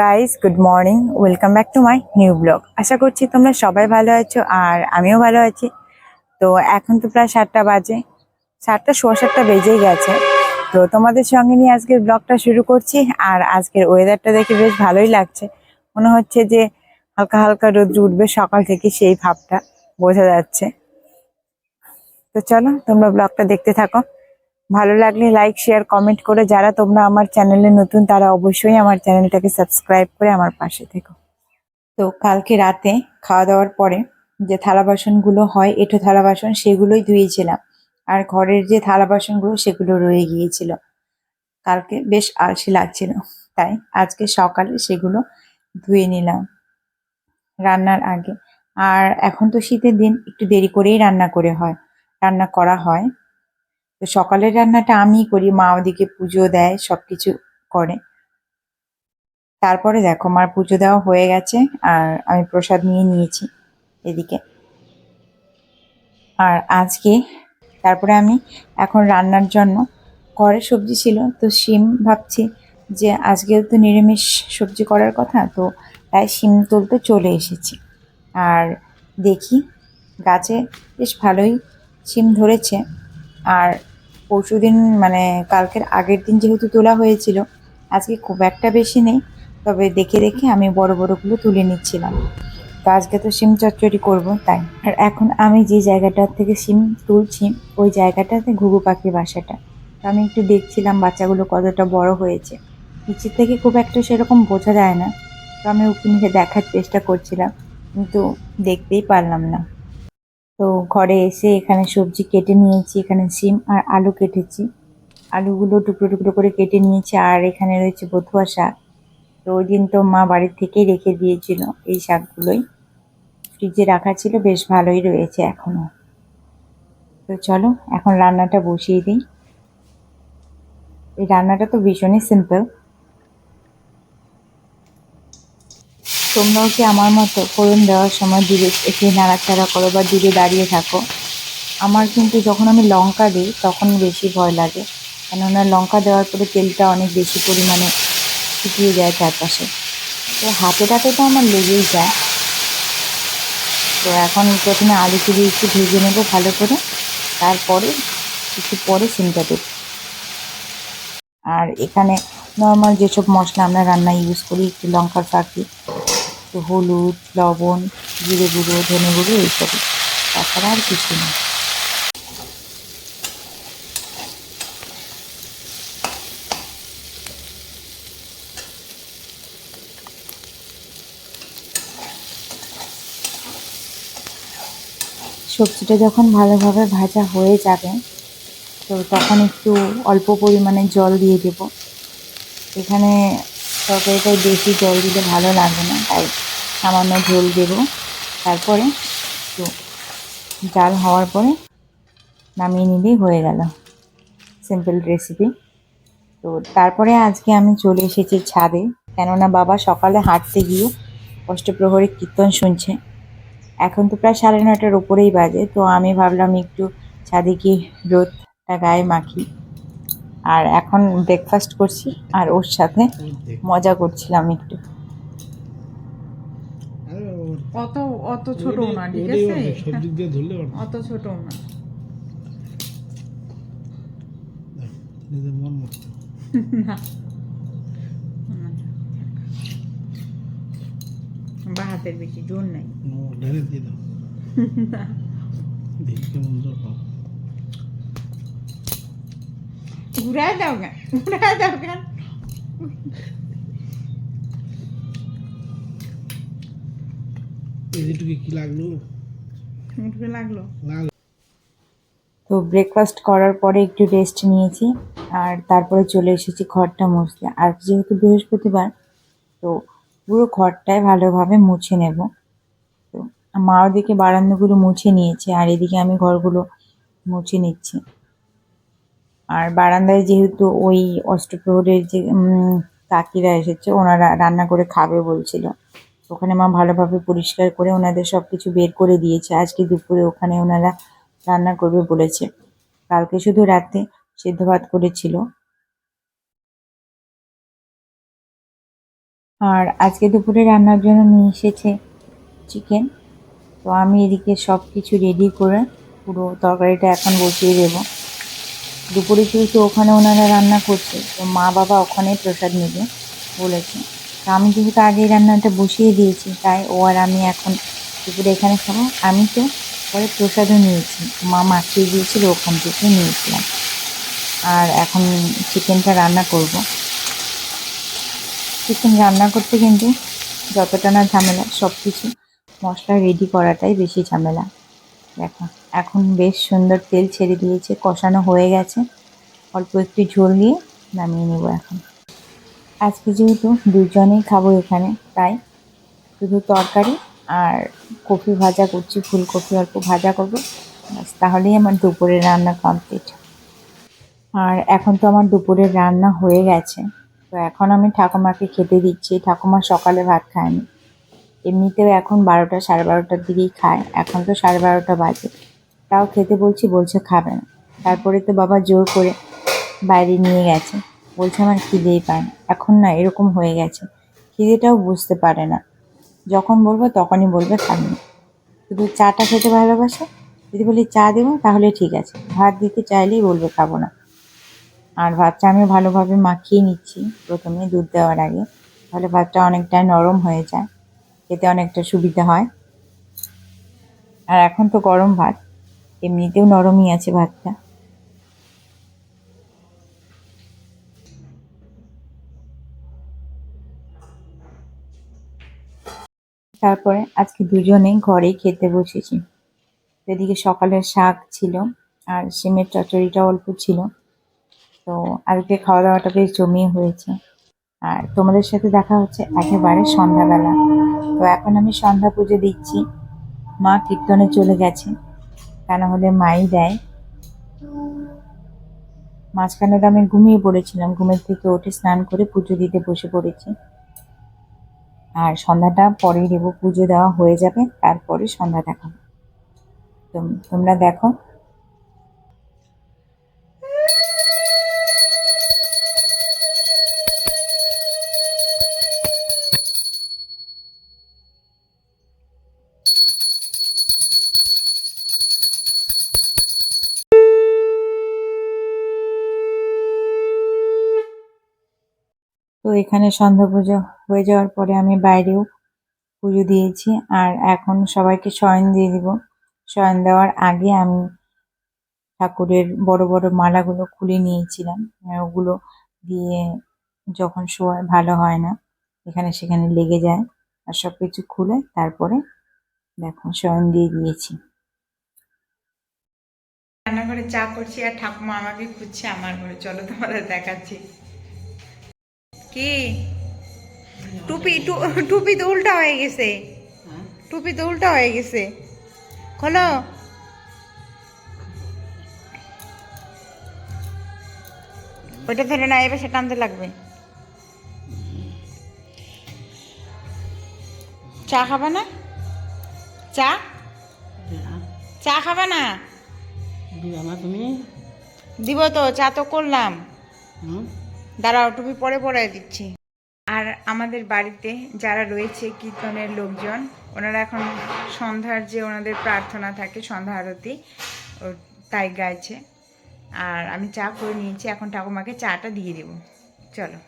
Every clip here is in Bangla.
Guys good morning welcome back to my new blog আশা করছি তোমরা সবাই ভালো আছো আর আমিও ভালো আছি। তো এখন তো প্রায় সাতটা বাজে। সাতটা, সোয়া সাতটা বেজেই গেছে। তো তোমাদের সঙ্গে নিয়ে আজকের ব্লগটা শুরু করছি আর আজকের ওয়েদারটা দেখে বেশ ভালোই লাগছে। মনে হচ্ছে যে হালকা হালকা রোদ্র উঠবে সকাল থেকে সেই ভাবটা, বোঝা যাচ্ছে। তো চলো তোমরা ব্লগটা দেখতে থাকো। ভালো লাগলে লাইক শেয়ার কমেন্ট করে যারা তোমরা আমার চ্যানেলে নতুন, তারা অবশ্যই আমার চ্যানেলটাকে সাবস্ক্রাইব করে আমার পাশে থেকো। তো কালকে রাতে খাওয়া দাওয়ার পরে যে থালা বাসনগুলো হয়, এঁঠো থালা বাসন সেগুলোই ধুয়েছিলাম। আর ঘরের যে থালা বাসনগুলো, সেগুলো রয়ে গিয়েছিল। কালকে বেশ আলসি লাগছিল, তাই আজকে সকালে সেগুলো ধুয়ে নিলাম রান্নার আগে। আর এখন তো শীতের দিন, একটু দেরি করেই রান্না করে হয়, রান্না করা হয়। তো সকালের রান্নাটা আমিই করি, মা ওদিকে পুজো দেয়, সবকিছু করে। তারপরে দেখো, মার পুজো দেওয়া হয়ে গেছে, আর আমি প্রসাদ নিয়ে নিয়েছি এদিকে। আর আজকে তারপরে আমি এখন রান্নার জন্য ঘরে সবজি ছিল, তো শিম ভাবছি যে আজকেও তো নিরামিষ সবজি করার কথা, তো তাই শিম তুলতে চলে এসেছি। আর দেখি, গাছে বেশ ভালোই শিম ধরেছে। আর পরশুদিন মানে কালকের আগের দিন যেহেতু তোলা হয়েছিল, আজকে খুব একটা বেশি নেই। তবে দেখে দেখে আমি বড় বড়গুলো তুলে নিচ্ছিলাম। তো আজকে তো সিম চচ্চড়ি করব, তাই। আর এখন আমি যে জায়গাটার থেকে সিম তুলছি, ওই জায়গাটাতে ঘুঘু পাখির বাসাটা। তো আমি একটু দেখছিলাম বাচ্চাগুলো কতটা বড় হয়েছে। নিচের থেকে খুব একটা সেরকম বোঝা যায় না। তো আমি উঁকি মুখে দেখার চেষ্টা করছিলাম, কিন্তু দেখতেই পারলাম না। তো ঘরে এসে এখানে সবজি কেটে নিয়েছি, এখানে সিম আর আলু কেটেছি। আলুগুলো টুকরো টুকরো করে কেটে নিয়েছি আর এখানে রয়েছে বথুয়া শাক। তো ওই দিন তো মা বাড়ির থেকেই রেখে দিয়েছিল এই শাকগুলোই। ফ্রিজে রাখা ছিল, বেশ ভালোই রয়েছে এখনও তো চলো, এখন রান্নাটা বসিয়ে দিই। এই রান্নাটা তো ভীষণই সিম্পল তোমরাও কি আমার মতো ফোড়ন দেওয়ার সময় দূরে একটু নাড়াচাড়া করো বা দূরে দাঁড়িয়ে থাকো? আমার কিন্তু যখন আমি লঙ্কা দিই, তখন বেশি ভয় লাগে। কেননা লঙ্কা দেওয়ার পরে তেলটা অনেক বেশি পরিমাণে শুকিয়ে যায় চারপাশে। তো হাতে টাতে তো আমার লেগেই যায়। তো এখন প্রথমে আলু তুলে একটু ভেজে নেব ভালো করে। তারপরে, একটু পরে সিমটা দেবো। আর এখানে নর্মাল যেসব মশলা আমরা রান্নায় ইউজ করি, একটু লঙ্কার ফাঁকি একটু হলুদ, লবণ, জিরে গুঁড়ো, ধনে গুঁড়ো এইসবই। তাছাড়া আর কিছু না। সবজিটা যখন ভালোভাবে ভাজা হয়ে যাবে, তো তখন একটু অল্প পরিমাণে জল দিয়ে দেব। এখানে তরকারিটায় বেশি জল দিলে ভালো লাগে না, তাই সামান্য ঝোল দেব। তারপরে একটু জাল হওয়ার পরে নামিয়ে নিলেই হয়ে গেল সিম্পল রেসিপি। তো তারপরে আজকে আমি চলে এসেছি ছাদে, কেননা বাবা সকালে হাঁটতে গিয়ে অষ্টপ্রহরী কীর্তন শুনছে। এখন তো প্রায় সাড়ে নটার উপরেই বাজে, তো আমি ভাবলাম একটু ছাদে গিয়ে রোদটা গায়ে মাখি। আর এখন ব্রেকফাস্ট করছি আর ওর সাথে মজা করছিলাম একটু। অত অত ছোট না ঠিক আছে। অত ছোট না। বা হাতের বেশি জোর নাই। দেখি কেমন দাও দাও কি লাগল? লাগল। তো ব্রেকফাস্ট করার পরে একটু রেস্ট নিয়েছি আর তারপরে চলে এসেছি ঘরটা মুছতে। আর যেহেতু বৃহস্পতিবার তো পুরো ঘরটাই ভালোভাবে মুছে নেব। তো মা ওদিকে বারান্দাগুলো মুছে নিয়েছে আর এদিকে আমি ঘরগুলো মুছে নিচ্ছি। আর বারান্দায় যেহেতু ওই অষ্টপ্রহরের যে কাকিরা এসেছে, ওনারা রান্না করে খাবে বলছিল। ওখানে মা ভালোভাবে পরিষ্কার করে ওনাদের সব কিছু বের করে দিয়েছে। আজকে দুপুরে ওখানে ওনারা রান্না করবে বলেছে। কালকে শুধু রাতে সেদ্ধ ভাত করেছিল। আর আজকে দুপুরে রান্নার জন্য নিয়ে এসেছে চিকেন। তো আমি এদিকে সব কিছু রেডি করে পুরো তরকারিটা এখন বসিয়ে দেবো। দুপুরে যেহেতু ওখানে ওনারা রান্না করছে। তো মা বাবা ওখানে প্রসাদ নেবে বলেছে। তো আমি যেহেতু আগেই রান্নাটা বসিয়ে দিয়েছি, তাই ও আর আমি এখন দুপুরে এখানে খাব। আমি তো পরে প্রসাদও নিয়েছি। মা মাখিয়ে দিয়েছিল, ওখান থেকে নিয়েছিলাম। আর এখন চিকেনটা রান্না করব। চিকেন রান্না করতে কিন্তু যতটা না ঝামেলা সব কিছু মশলা রেডি করাটাই বেশি ঝামেলা। দেখো। এখন বেশ সুন্দর তেল ছেড়ে দিয়েছে, কষানো হয়ে গেছে। অল্প একটু ঝোল দিয়ে নামিয়ে নেব এখন। আজকে যেহেতু দুজনেই খাব এখানে, তাই শুধু তরকারি আর কফি ভাজা করছি, ফুলকপি অল্প ভাজা করব। ব্যাস, তাহলেই আমার দুপুরের রান্না কমপ্লিট আর এখন তো আমার দুপুরের রান্না হয়ে গেছে। তো এখন আমি ঠাকুমাকে খেতে দিচ্ছি। ঠাকুমা সকালে ভাত খায়নি। এমনিতেও এখন বারোটা, সাড়ে বারোটার দিকেই খায়। এখন তো সাড়ে বারোটা বাজে। তাও খেতে বলছি, বলছে খাবে না। তারপরে তো বাবা জোর করে বাইরে নিয়ে গেছে। বলছে, আমার খিদেই পায় না। এখন না এরকম হয়ে গেছে। খিদেটাও বুঝতে পারে না। যখন বলব তখনই বলবে, খাবে না। শুধু চাটা খেতে ভালোবাসে? যদি বলি চা দেবো, তাহলে ঠিক আছে। ভাত দিতে চাইলেই বলবে, খাব না। আর ভাতটা আমি ভালোভাবে মাখিয়ে নিচ্ছি প্রথমে দুধ দেওয়ার আগে। তাহলে ভাতটা অনেকটা নরম হয়ে যায়। খেতে অনেকটা সুবিধা হয়। আর এখন তো গরম ভাত। এমনিতেও নরমই আছে ভাতটা। তারপরে আজকে দুজনেই ঘরেই খেতে বসেছি। এদিকে সকালের শাক ছিল আর সিমের চচ্চড়িটা অল্প ছিল। তো আজকে খাওয়া দাওয়াটা বেশ জমিয়ে হয়েছে। আর তোমাদের সাথে দেখা হচ্ছে একেবারে সন্ধ্যাবেলা। তো এখন আমি সন্ধ্যা পুজো দিচ্ছি। মা কীর্তনে চলে গেছে। তা না হলে মাই দেয়। মাঝখানে তো আমি ঘুমিয়ে পড়েছিলাম, ঘুমের থেকে উঠে স্নান করে পুজো দিতে বসে পড়েছি। আর সন্ধ্যাটা পরেই দেবো, পুজো দেওয়া হয়ে যাবে, তারপরে সন্ধ্যা দেখাবো তোমরা দেখো। এখানে সন্ধ্যা পুজো হয়ে যাওয়ার পরে আমি বাইরেও পুজো দিয়েছি আর এখন সবাইকে শয়ন দিয়ে দিব। শয়ন দেওয়ার আগে আমি ঠাকুরের বড় বড় মালাগুলো খুলে নিয়েছিলাম। ওগুলো দিয়ে যখন শোয়া ভালো হয় না, এখানে সেখানে লেগে যায় আর সব কিছু খুলে তারপরে দেখো শয়ন দিয়ে দিয়েছি। রান্নাঘরে চা করছি আর ঠাকুমা আমাকে খুঁজছে আমার ঘরে। চলো তোমাদের দেখাচ্ছি। কি? টুপি টুপি তো উল্টা হয়ে গেছে। টুপি তো উল্টা হয়ে গেছে। খোলো। ওইটা ধরে না এবার সেটা আনতে লাগবে। চা খাবে না? চা? চা খাবে না তুমি? দিব তো চা তো করলাম। হুম? দাঁড়াও টুপি পরে পরাই দিচ্ছি। আর আমাদের বাড়িতে যারা রয়েছে কীর্তনের লোকজন, ওনারা এখন সন্ধ্যার যে ওনাদের প্রার্থনা থাকে, সন্ধ্যা আরতি তাই গাইছে। আর আমি চা করে নিয়েছি, এখন ঠাকুমাকে চাটা দিয়ে দেবো। চলো।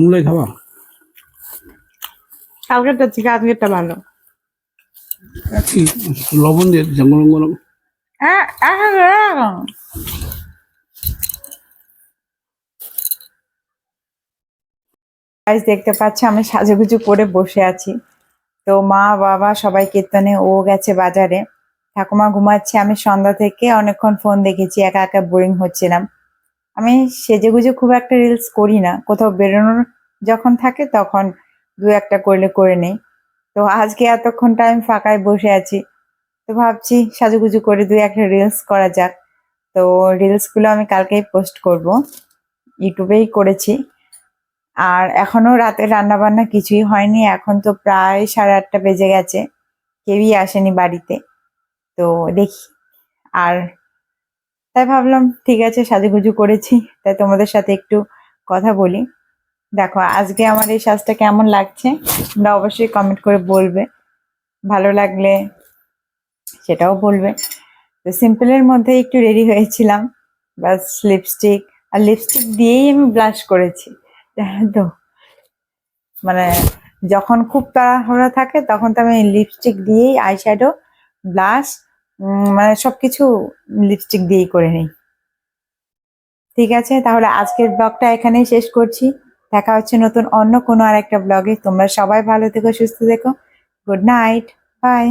মূলাই খাবা? কালকেরটা থেকে আজকেরটা ভালো। কি লবণ দিয়ে দিচ্ছেন গরম দেখতে পাচ্ছ আমি সাজুগুজু করে বসে আছি। তো মা বাবা সবাই কীর্তনে ও গেছে বাজারে। ঠাকুমা ঘুমাচ্ছে আমি সন্ধ্যা থেকে অনেকক্ষণ ফোন দেখেছি একা একা বোরিং হচ্ছিলাম। আমি সেজেগুজে খুব একটা রিলস করি না। কোথাও বেরোনোর যখন থাকে তখন দু একটা করলে করে নেই। তো আজকে এতক্ষণ টাইম ফাঁকায় বসে আছি। তো ভাবছি সাজুগুজু করে দুই একটা রিলস করা যাক। তো রিলসগুলো আমি কালকেই পোস্ট করব। ইউটিউবেই করেছি। আর এখনও রাতে রান্না বান্না কিছুই হয়নি। এখন তো প্রায় সাড়ে আটটা বেজে গেছে। কেউই আসেনি বাড়িতে। তো দেখি। আর তাই ভাবলাম, ঠিক আছে, সাজুগুজু করেছি। তাই তোমাদের সাথে একটু কথা বলি। দেখো, আজকে আমার এই সাজটা কেমন লাগছে, তোমরা অবশ্যই কমেন্ট করে বলবে। ভালো লাগলে সেটাও বলবে। তো সিম্পলের মধ্যে একটু রেডি হয়েছিলাম। বাস লিপস্টিক আর লিপস্টিক দিয়েই আমি ব্লাশ করেছি। তো? মানে যখন খুব তাড়াহুড়া থাকে, তখন তো আমি লিপস্টিক দিয়েই আইশ্যাডো ব্লাশ মানে সবকিছু লিপস্টিক দিয়েই করে নিই। ঠিক আছে, তাহলে আজকের ব্লগটা এখানেই শেষ করছি। দেখা হচ্ছে নতুন অন্য কোনো আর একটা ব্লগে তোমরা সবাই ভালো থেকো, সুস্থ থেকো। Good night bye